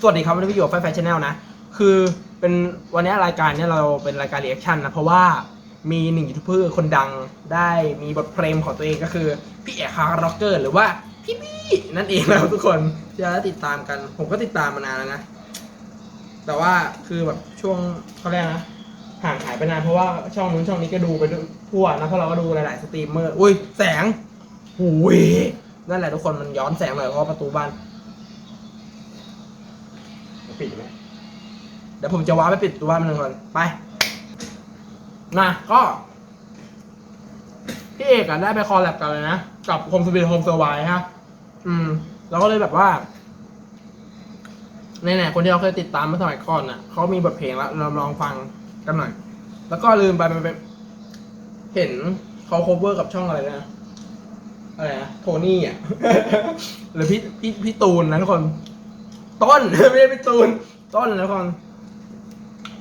สวัสดีครับวันนี้พี่อยู่กับไฟไฟชาแนลนะ คือเป็นวันนี้รายการเนี้ยเราเป็นรายการรีแอคชั่นนะ เพราะว่ามีหนึ่งยูทูบเบอร์คนดังได้มีบทเพลงของตัวเองก็คือ พี่เอกฮาร์ร็อกเกอร์หรือว่าพี่บี้นั่นเองนะครับทุกคนจะติดตามกัน ผมก็ติดตามมานานแล้วนะ แต่ว่าคือแบบช่วงเขาเรียกนะห่างหายไปนานเพราะว่าช่องนู้นช่องนี้ก็ดูไปทั่วนะเพราะเราก็ดูหลายๆสตรีมเมอร์ อุ้ยแสงหูยนั่นแหละทุกคนมันย้อนแสงหน่อยเพราะประตูบ้าน ปิดไหมเดี๋ยวผมจะว้าไปปิดประตูบ้านมันหนึ่งก่อนไปนะก็พี่เอกอะได้ไปคอลแลบกันเลยนะกับโฮมสวีทโฮมเซอร์ไวฮะ อืม เราก็เลยแบบว่าในๆคนที่เราเคยติดตามเมื่อสมัยก่อนน่ะเขามีบทเพลงแล้วเราลองฟังกันหน่อย แล้วก็ลืมไปมันเป็นเห็นเขาโคเวอร์กับช่องอะไรนะ อะไรนะ โทนี่อะ หรือพี่พี่พี่ตูนนะทุกคน ต้นไม่ใช่พี่ตูน ต้นนะทุกคน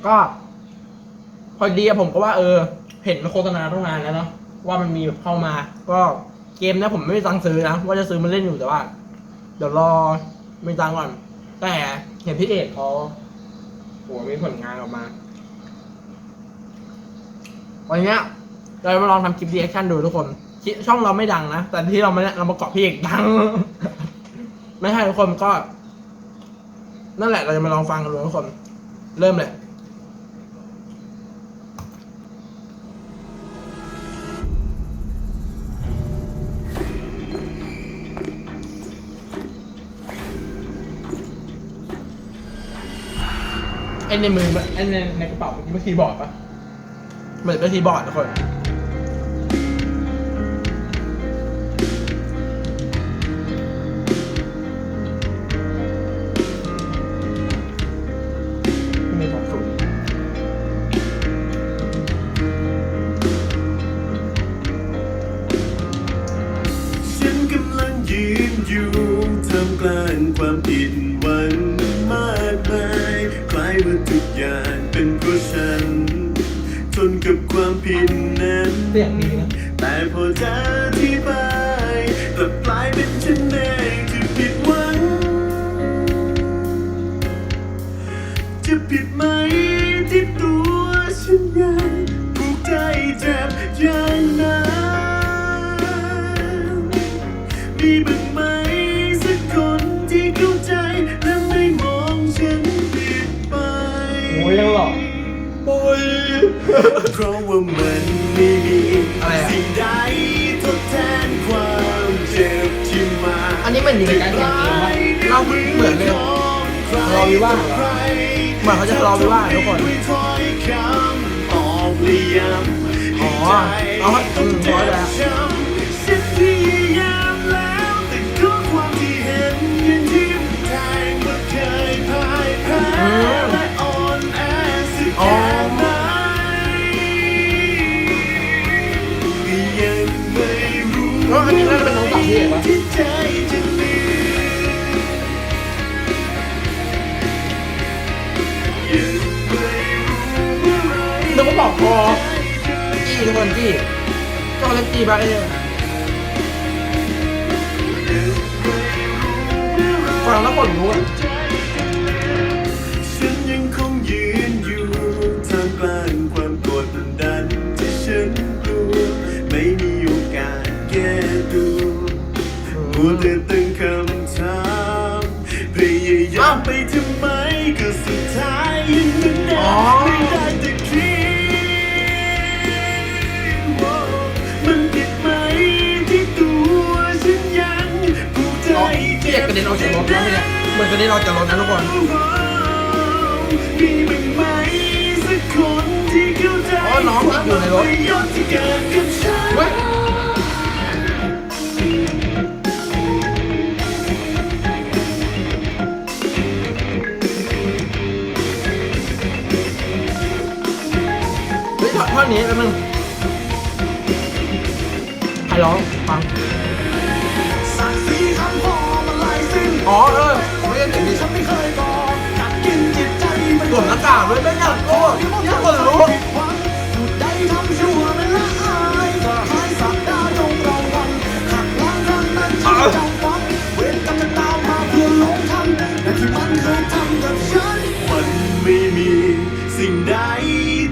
ก็ พอดีผมก็ว่าเออ เห็นโฆษณาตั้งนานแล้วเนาะว่ามันมีแบบเข้ามา ก็เกมเนี้ยผมไม่มีตังค์ซื้อนะว่าจะซื้อมาเล่นอยู่แต่ว่า เดี๋ยวรอไมีตังค์ก่อน แต่เห็นพี่เอกเขาโหมีผลงานออกมา วันนี้เรามาลองทำคลิปรีแอคชั่นดูทุกคน ช่องเราไม่ดังนะ แต่ที่เราไม่เรามาเกาะพี่เอกดัง ไม่ใช่ทุกคนก็ นั่นแหละเราจะมาลองฟังกันดูทุกคน เริ่มเลยไอ้ในมือมันไอ้ในในกระเป๋ามันเป็นคีย์บอร์ดปะเหมือนเป็นคีย์บอร์ดทุกคน นั้นเสียงดีนะแต่พอจะอ เพราะว่ามันไม่มีอะไรอะสิ่งใดทดแทนความเจ็บที่มาอันนี้มันอยู่ในการแข่งเกมปะเราเหมือนเลยทะเลาะวิวาทเหรอเหมือนเขาจะทะเลาะวิวาททุกคนด้วยถ้อยคำตอกและย้ำอ๋อเอาให้อืมพอแล้ว นึกว่าบอกพอจี้ทุกคนจี้ก็เล่นจี้ไปเองฟังแล้วขนลุกอะฉันยังคงยืนอยู่ท่ามกลางความกดดันที่ฉันกลัวไม่มีโอกาสแก้ตัวมัวแต่ตั้งคำถามพยายามไปทำไมก็สุดท้ายยังไม่ได้ไม่ได้แระเด็นออกจากรถแล้วเนี่ยเหมือนกระเด็นออกจากรถนะทุกคนมีบ้างไหมสักคนที่เข้าใจอ๋อน้องติดอยู่ในรถความประโยชน์ที่เกิดกับฉันเว้ยเฮ้ยท่อนนี้แป๊บนึงใครร้องฟัง อ๋อเออเรียนอย่างนี้ฉันไม่เคยสหน้ากากด้วยไม่อยากโลดอยากคนรู้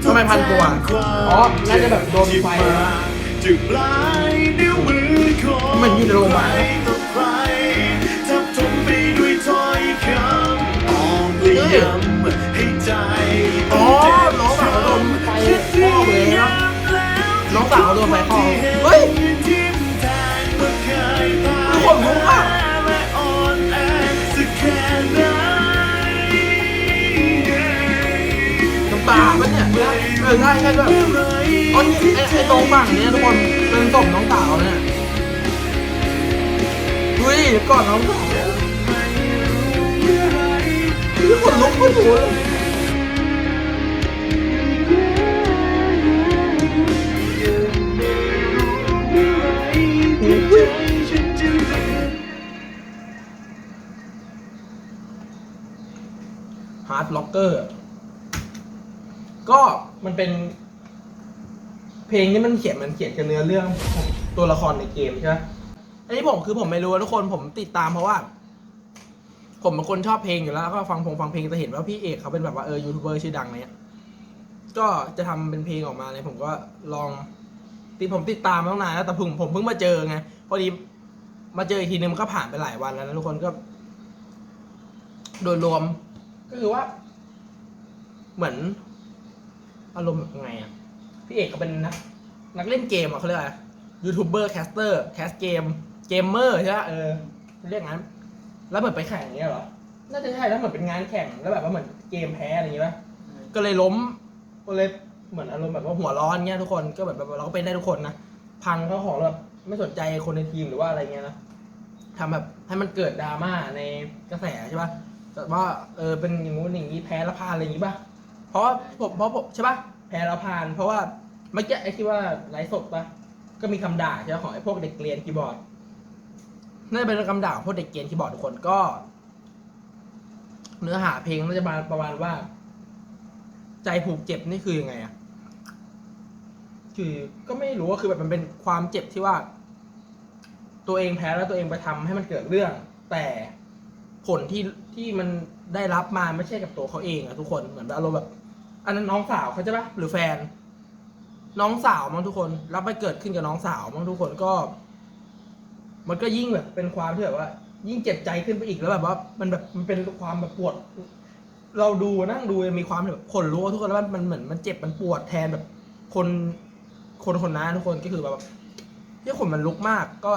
ทำไมพันกว่าอ๋อ น่าจะแบบโดนไฟนะจึงปลายนิ้วมือขอมันอยู่ในโรงพยาบาล โดนไฟคอเฮ้ยทุกคนรู้ปะน้ำตาปะเนี่ยเออใช่ใช่ด้วยอ๋อนี่ไอ้ไอ้ตรงฝั่งเนี้ยทุกคนเป็นศพน้องสาวเนี่ยดูดิก่อนน้องสาวทุกคนลุกขึ้นหัวเลย ฮาร์ดล็อกเกอร์ก็มันเป็น เพลงนี้มันเขียนมันเขียนกับเนื้อเรื่องของตัวละครในเกมใช่ไหมอันนี้ผมคือผมไม่รู้นะทุกคนผมติดตามเพราะว่า ผมเป็นคนชอบเพลงอยู่แล้วแล้วก็ฟังพงฟังเพลงจะเห็นว่าพี่เอกเขาเป็นแบบว่าเออยูทูบเบอร์ชื่อดังเนี้ยก็จะทำเป็นเพลงออกมาเลยผมก็ลองติดผมติดตามมาตั้งนานแล้วแต่ผมผมเพิ่งมาเจอไงพอดีมาเจออีกทีนึงมันก็ผ่านไปหลายวันแล้วนะทุกคนก็ โดยรวม ก็คือว่า เหมือน อารมณ์แบบไงอะ พี่เอกก็เป็นนักนักเล่นเกมอะเขาเรียกอะไรยูทูบเบอร์แคสเตอร์แคสเกมเกมเมอร์ใช่ไหมเออเรียกงั้น แล้วเหมือนไปแข่งอย่างเงี้ยเหรอ น่าจะใช่แล้วเหมือนเป็นงานแข่งแล้วแบบว่าเหมือนเกมแพ้อะไรอย่างเงี้ยป่ะก็เลยล้มก็เลยเหมือนอารมณ์แบบว่าหัวร้อนเงี้ยทุกคนก็แบบแบบเราก็เป็นได้ทุกคนนะพังเขาของแบบไม่สนใจคนในทีมหรือว่าอะไรเงี้ยนะทำแบบให้มันเกิดดราม่าในกระแสใช่ป่ะ แต่ว่าเออเป็นอย่างงู้นอย่างนี้แพ้แล้วพาดอะไรอย่างงี้ป่ะเพราะว่าผมเพราะผมใช่ป่ะแพ้แล้วผ่าน เพราะว่าเมื่อกี้ไอ้ที่ว่าไลฟ์สดปะก็มีคำด่าใช่ไหมของไอ้พวกเด็กเรียนคีย์บอร์ดน่าจะเป็นคำด่าของพวกเด็กเรียนคีย์บอร์ดทุกคนก็ เนื้อหาเพลงน่าจะมาประมาณว่า ใจผูกเจ็บนี่คือยังไงอะคือก็ไม่รู้ว่าคือแบบมันเป็นความเจ็บที่ว่า ตัวเองแพ้แล้วตัวเองไปทำให้มันเกิดเรื่อง แต่ ผลที่ที่มันได้รับมาไม่ใช่กับตัวเขาเองอะทุกคนเหมือนอารมณ์แบบ อันนั้นน้องสาวเขาใช่ปะหรือแฟน น้องสาวมั้งทุกคน รับไปเกิดขึ้นกับน้องสาวมั้งทุกคนก็ มันก็ยิ่งแบบเป็นความที่แบบว่า ยิ่งเจ็บใจขึ้นไปอีกแล้วแบบว่า มันแบบมันเป็นความแบบปวด เราดูนั่งดูมีความแบบขนลุกทุกคนแล้วมันมันเหมือนมันเจ็บมันปวดแทนแบบ คนคนคนนั้นทุกคนก็คือแบบที่ขนมันลุกมากก็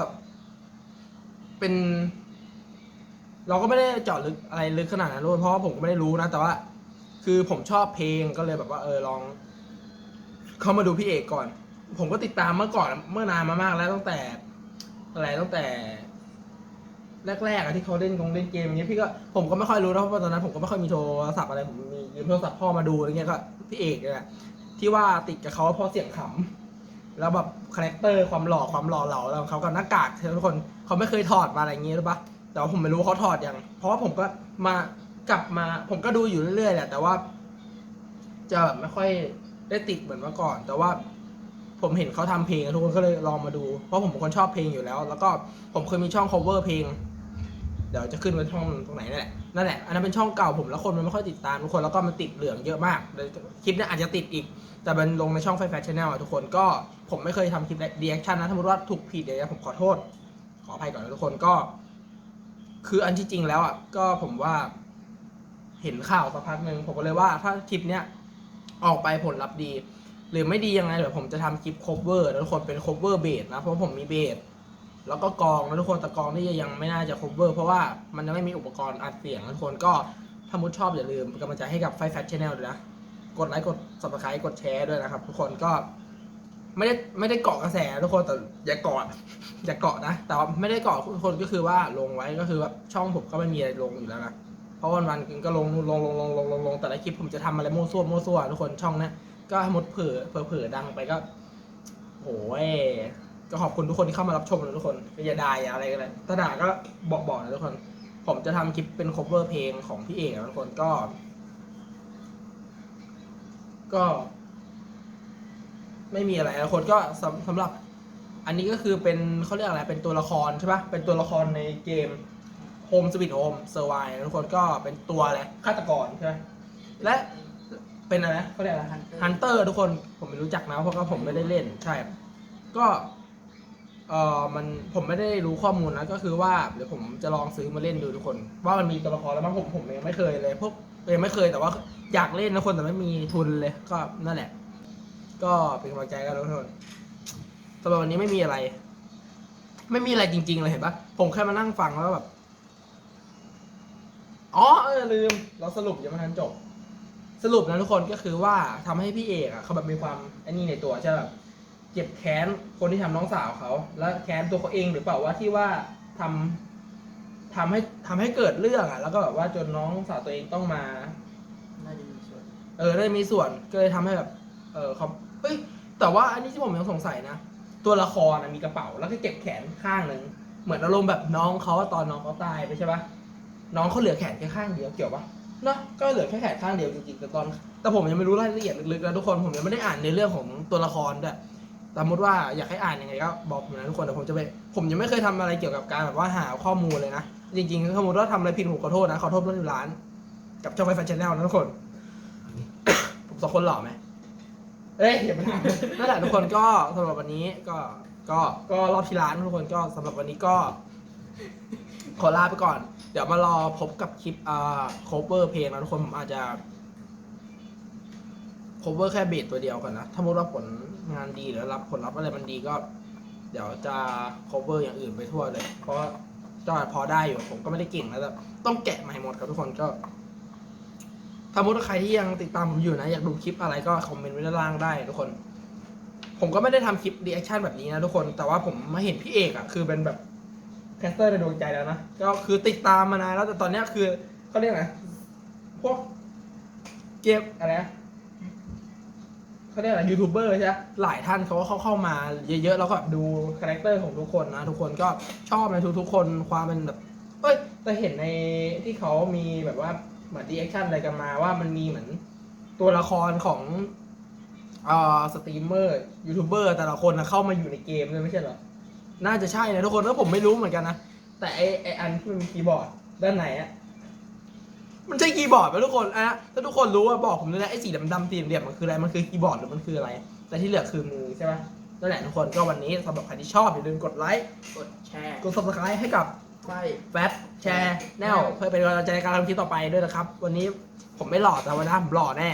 เป็น เราก็ไม่ได้เจาะลึกอะไรลึกขนาดนั้นด้วยเพราะว่าผมก็ไม่ได้รู้นะ แต่ว่า คือผมชอบเพลงก็เลยแบบว่าเออลอง เข้ามาดูพี่เอกก่อน ผมก็ติดตามเมื่อก่อนเมื่อนานมามากแล้วตั้งแต่อะไรตั้งแต่ แรกๆอะที่เขาเล่นกงเล่นเกมอย่างเงี้ยพี่ก็ผมก็ไม่ค่อยรู้นะเพราะว่าตอนนั้นผมก็ไม่ค่อยมีโทรศัพท์อะไรผมมียืมโทรศัพท์พ่อมาดูอะไรเงี้ยก็พี่เอกเนี่ยที่ว่าติดกับเขาเพราะเสียงขำแล้วแบบคาแรคเตอร์ความหล่อความหล่อเหลาแล้วของเขากับหน้ากากทุกคนเขาไม่เคยถอดมาอะไรอย่างเงี้ยหรือปะ แต่ว่าผมไม่รู้เขาถอดยัง เพราะว่าผมก็มากลับมา ผมก็ดูอยู่เรื่อยๆแหละ แต่ว่า จะแบบไม่ค่อยได้ติดเหมือนเมื่อก่อน แต่ว่าผมเห็นเขาทำเพลงทุกคนก็เลยลองมาดู เพราะผมเป็นคนชอบเพลงอยู่แล้ว แล้วก็ผมเคยมีช่อง cover เพลง เดี๋ยวจะขึ้นไว้ช่องตรงไหนนั่นแหละ นั่นแหละ อันนั้นเป็นช่องเก่าผมแล้วคนมันไม่ค่อยติดตามทุกคน แล้วก็มันติดเหลืองเยอะมาก คลิปนี้อาจจะติดอีก แต่มันลงในช่องไฟแฟชั่นแนลทุกคน ก็ผมไม่เคยทำคลิปรีแอคชั่นนะ ถ้าสมมติว่าถูกผิดเดี๋ยวผมขอโทษ ขออภัยก่อนนะทุกคน ก็ คืออันที่จริงแล้วอะก็ผมว่า เห็นข่าวสักพักหนึ่งผมก็เลยว่าถ้าคลิปเนี้ยออกไปผลลัพธ์ดี หรือไม่ดียังไงเดี๋ยวผมจะทำคลิป cover แล้วทุกคนเป็น cover เบสนะเพราะผมมีเบสแล้วก็กองนะทุกคนแต่กองนี่ยังไม่น่าจะ cover เพราะว่ามันยังไม่มีอุปกรณ์อัดเสียงทุกคนก็ถ้ามุดชอบอย่าลืมกำลังใจให้กับไฟแฟชชแนลด้วยนะกดไลค์กด subscribe กดแชร์ด้วยนะครับ ทุกคนก็ ไม่ได้ไม่ได้เกาะกระแสทุกคนแต่อย่าเกาะอย่าเกาะนะ แต่ว่าไม่ได้เกาะทุกคนก็คือว่าลงไว้ก็คือแบบช่องผมก็ไม่มีอะไรลงอยู่แล้วนะเพราะวันวันก็ลงนู่นลงลงลงลงลงลงแต่ละคลิปผมจะทำอะไรโมั่วซั่วมั่วซั่วทุกคนช่องนี้ยก็หมดเผลอเผลอเผลอดังไปก็โหยก็ขอบคุณทุกคนที่เข้ามารับชมนะทุกคนอย่าด่าอย่าอะไรกันเลยถ้าด่าก็บอกบอกนะทุกคน ผมจะทำคลิปเป็น cover เพลงของพี่เอกนะทุกคนก็ ก็ ไม่มีอะไรนะทุกคนก็สำสำหรับ อันนี้ก็คือเป็นเขาเรียกอะไรเป็นตัวละครใช่ปะเป็นตัวละครในเกม Home Sweet Home Survive ทุกคนก็เป็นตัวอะไรฆาตกรใช่ไหมและเป็นอะไรเขาเรียกอะไรฮันเตอร์ทุกคนผมไม่รู้จักนะเพราะว่าผมไม่ได้เล่นใช่ ก็เออมันผมไม่ได้รู้ข้อมูลนะก็คือว่าเดี๋ยวผมจะลองซื้อมาเล่นดูทุกคน ว่ามันมีตัวละครแล้วมั้งผมผมยังไม่เคยเลยพวกยังไม่เคยแต่ว่าอยากเล่นนะคนแต่ไม่มีทุนเลยก็นั่นแหละ ก็เป็นกำลังใจกันทุกคนสำหรับวันนี้ไม่มีอะไร ไม่มีอะไรจริง ๆ เลยเห็นปะผมแค่มานั่งฟังแล้วแบบ อ๋อเออลืม เราสรุปยังไม่ทันจบ สรุปนะทุกคนก็คือว่าทำให้พี่เอกอะเขาแบบมีความไอ้นี่ในตัวใช่แบบเจ็บแค้นคนที่ทำน้องสาวเขา แล้วแค้นตัวเขาเองหรือเปล่าว่าที่ว่าทำทำให้ทำให้เกิดเรื่องอะแล้วก็แบบว่าจนน้องสาวตัวเองต้องมา น่าจะมีส่วน เออ ได้มีส่วน ก็เลยทำให้แบบ เออเขา เอ้ยแต่ว่าอันนี้ที่ผมยังสงสัยนะ ตัวละครนะมีกระเป๋าแล้วก็เก็บแขนข้างหนึ่งเหมือนอารมณ์แบบน้องเขาตอนน้องเขาตายไปใช่ปะน้องเขาเหลือแขนแค่ข้างเดียวเกี่ยวปะเนอะก็เหลือแค่แขนข้างเดียวจริงๆแต่ตอน แต่ผมยังไม่รู้รายละเอียดลึกๆนะทุกคนผมยังไม่ได้อ่านในเรื่องของตัวละครด้วยสมมติว่าอยากให้อ่านยังไงก็บอกผมนะทุกคนแต่ผมจะไปผมยังไม่เคยทำอะไรเกี่ยวกับการแบบว่าหาข้อมูลเลยนะจริงๆสมมติว่าทำอะไรผิดผมขอโทษนะขอโทษเพื่อนร้าน กับช่องไฟฟันชแนลนะทุกคนผมสองคนหล่อไหม เอ้ยอย่าไปถามนั่นแหละทุกคนก็สำหรับวันนี้ก็ก็ก็รอบที่ร้านทุกคนก็สำหรับวันนี้ก็ ขอลาไปก่อน เดี๋ยวมารอพบกับคลิปอ่าโคเวอร์เพลงนะทุกคนผมอาจจะโคเวอร์แค่เบสตัวเดียวก่อนนะ ถ้ามุติว่าผลงานดีหรือรับผลลัพธ์อะไรมันดีก็ เดี๋ยวจะโคเวอร์อย่างอื่นไปทั่วเลย เพราะว่าก็พอได้อยู่ผมก็ไม่ได้เก่งนะแต่ต้องแกะใหม่หมดครับทุกคนก็ ถ้ามุติว่าใครที่ยังติดตามผมอยู่นะ อยากดูคลิปอะไรก็คอมเมนต์ไว้ด้านล่างได้ทุกคน ผมก็ไม่ได้ทำคลิปรีแอคชั่นแบบนี้นะทุกคน แต่ว่าผมมาเห็นพี่เอกอะคือเป็นแบบแคสเตอร์ในดวงใจแล้วนะ ก็คือติดตามมานานแล้วแต่ตอนนี้คือเขาเรียกไงพวกเกมอะไรนะเขาเรียกอะไรยูทูบเบอร์ใช่ไหมหลายท่านเขาก็เข้าเข้ามาเยอะๆ แล้วก็แบบดูคาแรคเตอร์ของทุกคนนะ ทุกคนก็ชอบในทุกๆคนความเป็นแบบ เอ้ย แต่เห็นในที่เขามีแบบว่า เหมือนดีแอคชั่นอะไรกันมาว่ามันมีเหมือนตัวละครของอ่าสตรีมเมอร์ยูทูบเบอร์แต่ละคนนะเข้ามาอยู่ในเกมเลยไม่ใช่เหรอ น่าจะใช่นะทุกคนแล้วผมไม่รู้เหมือนกันนะ แต่ไอไออันที่มันมีคีย์บอร์ดด้านไหนอะมันใช่คีย์บอร์ดไหมทุกคนอะถ้าทุกคนรู้ว่าบอกผมด้วยนะไอสีดำๆสีเหลี่ยมมันคืออะไรมันคือคีย์บอร์ดหรือมันคืออะไร แต่ที่เหลือคือมือใช่ไหมนั่นแหละทุกคนก็วันนี้สำหรับใครที่ชอบอย่าลืมกดไลค์กดแชร์กด subscribe ให้กับ ไฟแฟตแชร์แนวเพื่อเป็นกำลังใจในการทำคลิปต่อไปด้วยนะครับ วันนี้ผมไม่หล่อแต่วันหน้าผมหล่อแน่